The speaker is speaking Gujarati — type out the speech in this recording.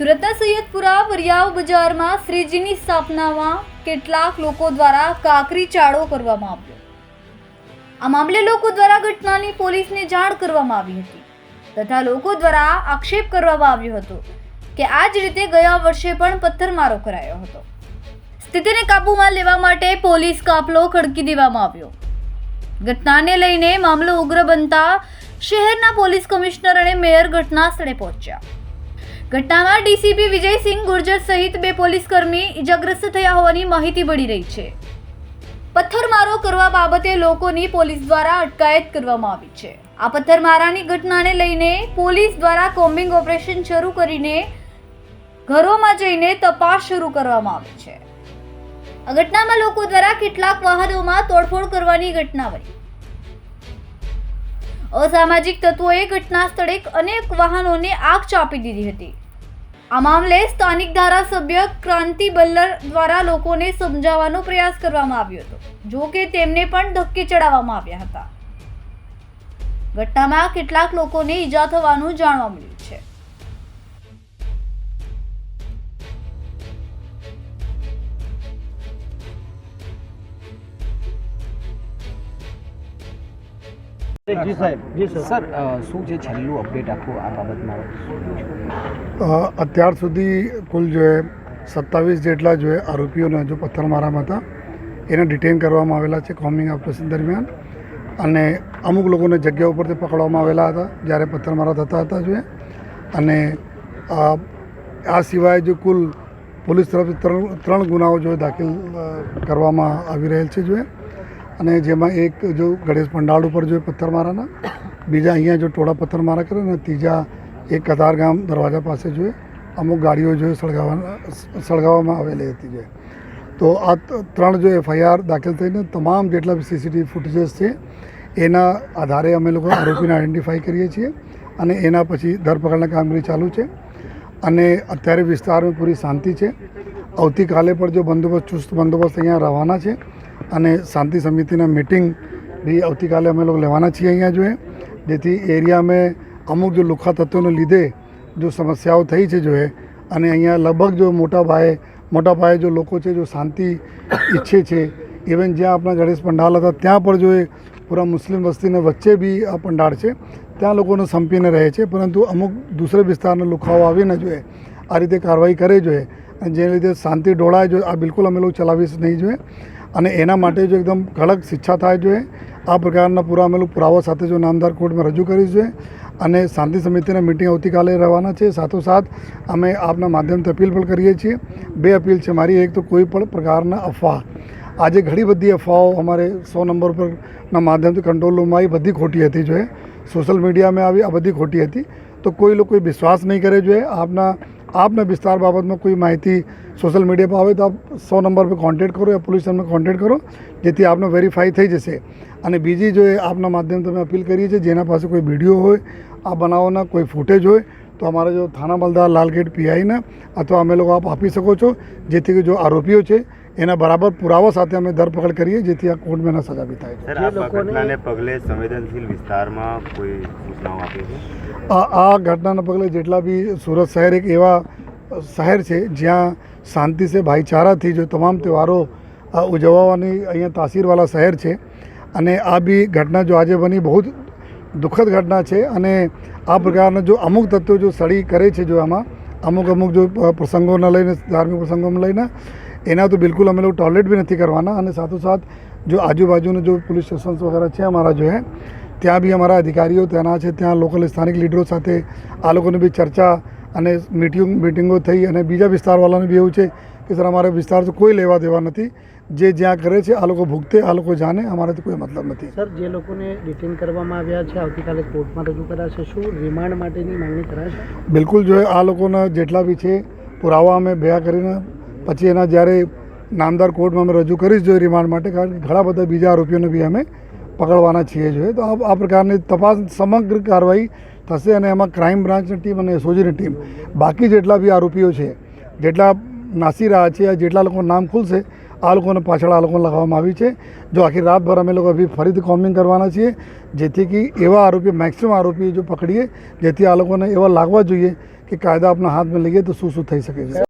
સુરતના સૈયદપુરા વરિયાવ બજારમાં શ્રીજીની સ્થાપનામાં કેટલાક લોકો દ્વારા કાકરી ચાળો કરવામાં આવ્યો. આ મામલે લોકો દ્વારા ઘટનાની પોલીસને જાણ કરવામાં આવી હતી તથા લોકો દ્વારા આક્ષેપ કરવામાં આવ્યો હતો કે આ જ રીતે ગયા વર્ષે પણ પથ્થરમારો કરાયો હતો. સ્થિતિને કાબૂમાં લેવા માટે પોલીસ કાફલો ખડકી દેવામાં આવ્યો. ઘટનાને લઈને મામલો ઉગ્ર બનતા શહેરના પોલીસ કમિશનર અને મેયર ઘટના સ્થળે પહોંચ્યા. ઘટનામાં ડીસીપી વિજયસિંહ ગુર્જર સહિત બે પોલીસકર્મી ઇજાગ્રસ્ત થયા હોવાની માહિતી મળી રહી છે. પથ્થરમારો કરવા બાબતે લોકોની પોલીસ દ્વારા અટકાયત કરવામાં આવી છે. આ પથ્થરમારાની ઘટનાને લઈને પોલીસ દ્વારા કોમ્બિંગ ઓપરેશન શરૂ કરીને ઘરોમાં જઈને તપાસ શરૂ કરવામાં આવી છે. આ ઘટનામાં લોકો દ્વારા કેટલાક વાહનોમાં તોડફોડ કરવાની ઘટના બની અસામાજિક તત્વોએ ઘટના સ્થળે અનેક વાહનોને આગ ચાપી દીધી હતી. આ મામલે સ્થાનિક ધારાસભ્ય ક્રાંતિ બલ્લર દ્વારા લોકોને સમજાવવાનો પ્રયાસ કરવામાં આવ્યો હતો, જો કે તેમને પણ ધક્કે ચડાવવામાં આવ્યા હતા. ઘટનામાં કેટલાક લોકોને ઈજા થવાનું જાણવા મળ્યું છે. જી સાહેબ જી સર સર શું છે છેલ્લું અપડેટ આખું આ બાબતમાં અત્યાર સુધી કુલ જોઈએ સત્તાવીસ જેટલા જોઈએ આરોપીઓને જો પથ્થરમારામાં હતા એને ડિટેન કરવામાં આવેલા છે કોમિંગ ઓપરેશન દરમિયાન. અને અમુક લોકોને જગ્યા ઉપરથી પકડવામાં આવેલા હતા જ્યારે પથ્થરમારા થતા હતા જોઈએ અને આ સિવાય જો કુલ પોલીસ તરફથી ત્રણ ત્રણ ગુનાઓ જો દાખલ કરવામાં આવી રહેલ છે જો. એ અને જેમાં એક જો ગણેશ પંડાળ ઉપર જો પથ્થરમારાના, બીજા અહીંયા જો ટોળા પથ્થર મારા કરે ને, ત્રીજા એક કતારગામ દરવાજા પાસે જોઈએ અમુક ગાડીઓ જો સળગાવવા સળગાવવામાં આવેલી હતી જોઈએ તો આ ત્રણ જો એફઆઈઆર દાખલ થઈને તમામ જેટલા સીસીટીવી ફૂટેજીસ છે, એના આધારે અમે લોકો આરોપીને આઈડેન્ટિફાઈ કરીએ છીએ અને એના પછી ધરપકડના કામગીરી ચાલુ છે. અને અત્યારે વિસ્તારમાં પૂરી શાંતિ છે. આવતીકાલે પણ જો બંદોબસ્ત, ચુસ્ત બંદોબસ્ત અહીંયા રહેવાના છે અને શાંતિ સમિતિના મિટિંગ બી આવતીકાલે અમે લોકો લેવાના છીએ અહીંયા જોઈએ. જેથી એરિયામાં અમુક જો લુખા તત્વોને લીધે જો સમસ્યાઓ થઈ છે જોઈએ અને અહીંયા લગભગ જો મોટા પાયે મોટા પાયે જો લોકો છે, જો શાંતિ ઈચ્છે છે ઇવન જ્યાં આપણા ગણેશ પંડાલ હતા, ત્યાં પણ જો એ પૂરા મુસ્લિમ વસ્તીને વચ્ચે બી આ પંડાળ છે, ત્યાં લોકોને સંપીને રહે છે, પરંતુ અમુક દૂસરે વિસ્તારના લુખાઓ આવીને જોઈએ, આ રીતે કાર્યવાહી કરે જોઈએ. અને જેને લીધે શાંતિ ડોળાય જોઈએ આ બિલકુલ અમે લોકો ચલાવીશ નહીં જોઈએ. અને એના માટે જો એકદમ કડક શિક્ષા થાય જોઈએ, આ પ્રકારના પૂરા અમેલું પુરાવા સાથે જો નામદાર કોર્ટમાં રજૂ કરી જોઈએ અને શાંતિ સમિતિના મિટિંગ આવતીકાલે રહેવાના છે. સાથોસાથ, અમે આપના માધ્યમથી અપીલ પણ કરીએ છીએ. બે અપીલ છે મારી. એક તો કોઈ પણ પ્રકારના અફવા. આજે ઘણી બધી અફવાઓ અમારે સો નંબર પરના માધ્યમથી કંટ્રોલ રૂમમાં આવી, બધી ખોટી હતી જોઈએ. સોશિયલ મીડિયામાં આવી, આ બધી ખોટી હતી. તો કોઈ લોકો વિશ્વાસ નહીં કરે જોઈએ. આપના આપના વિસ્તાર બાબતમાં કોઈ માહિતી સોશિયલ મીડિયા પર આવે તો આપ સો નંબર પર કોન્ટેક્ટ કરો યા પોલીસ સ્ટેશનમાં કોન્ટેક્ટ કરો જેથી આપનો વેરીફાઈ થઈ જશે. અને બીજી જો એ આપના માધ્યમથી અમે અપીલ કરીએ છીએ જેના પાસે કોઈ વીડિયો હોય આ બનાવોના કોઈ ફૂટેજ હોય તો અમારા જો થાના મલદાર લાલગેટ પીઆઈને અથવા અમે લોકો આપ આપી શકો છો જેથી કે જો આરોપીઓ છે એના બરાબર પુરાવા સાથે અમે ધરપકડ કરીએ જેથી આ કોર્ટમાં એના સજા બી થાય. છે પગલે સંવેદનશીલ વિસ્તારમાં કોઈ સૂચનાઓ આપી છે? આ ઘટનાના પગલે જેટલા બી સુરત શહેર એક એવા શહેર છે જ્યાં શાંતિ છે ભાઈચારાથી જો તમામ તહેવારો ઉજવવાની અહીંયા તાસીરવાળા શહેર છે. અને આ બી ઘટના જો આજે બની, બહુ જ દુઃખદ ઘટના છે. અને આ પ્રકારના જો અમુક તત્વો જો સડી કરે છે જો આમાં, અમુક અમુક જો પ્રસંગોને લઈને, ધાર્મિક પ્રસંગોને લઈને, એના તો બિલકુલ અમે લોકો ટોયલેટ બી નથી કરવાના. અને સાથોસાથ જો આજુબાજુનું જો પોલીસ સ્ટેશન્સ વગેરે છે અમારા જો હે ત્યાં બી અમારા અધિકારીઓ ત્યાંના છે ત્યાં લોકલ સ્થાનિક લીડરો સાથે આ લોકોની બી ચર્ચા અને મિટિંગ મિટિંગો થઈ અને બીજા વિસ્તારવાળાને બી એવું છે કે સર અમારા વિસ્તાર તો કોઈ લેવા દેવા નથી જે જ્યાં કરે છે આ લોકો ભૂગતે આ લોકો જાણે અમારાથી કોઈ મતલબ નથી. સર જે લોકોને ડિટેન કરવામાં આવ્યા છે આવતીકાલે કોર્ટમાં રજૂ કરાશે શું રિમાન્ડ માટેની માંગણી કરાશે? બિલકુલ જો આ લોકોના જેટલા બી છે પુરાવા અમે ભેગા કરીને પછી એના જ્યારે નામદાર કોર્ટમાં અમે રજૂ કરીશ જોઈએ રિમાન્ડ માટે કારણ કે ઘણા બધા બીજા આરોપીઓને બી અમે પકડવાના છીએ જોઈએ તો આ પ્રકારની તપાસ સમગ્ર કાર્યવાહી થશે અને એમાં ક્રાઇમ બ્રાન્ચની ટીમ અને એસઓજીની ટીમ બાકી જેટલા બી આરોપીઓ છે, જેટલા નાસી રહ્યા છે, જેટલા લોકો નામ ખુલશે, આ લોકોને પાછળ આ લોકોને લગાવવામાં આવી છે. જો આખી રાતભર અમે લોકો અભી ફરીથી કોમિંગ કરવાના છીએ, જેથી કે એવા આરોપી મેક્સિમમ આરોપી જો પકડીએ, જેથી આ લોકોને એવા લાગવા જોઈએ કે કાયદા આપણા હાથમાં લઈએ તો શું શું થઈ શકે છે.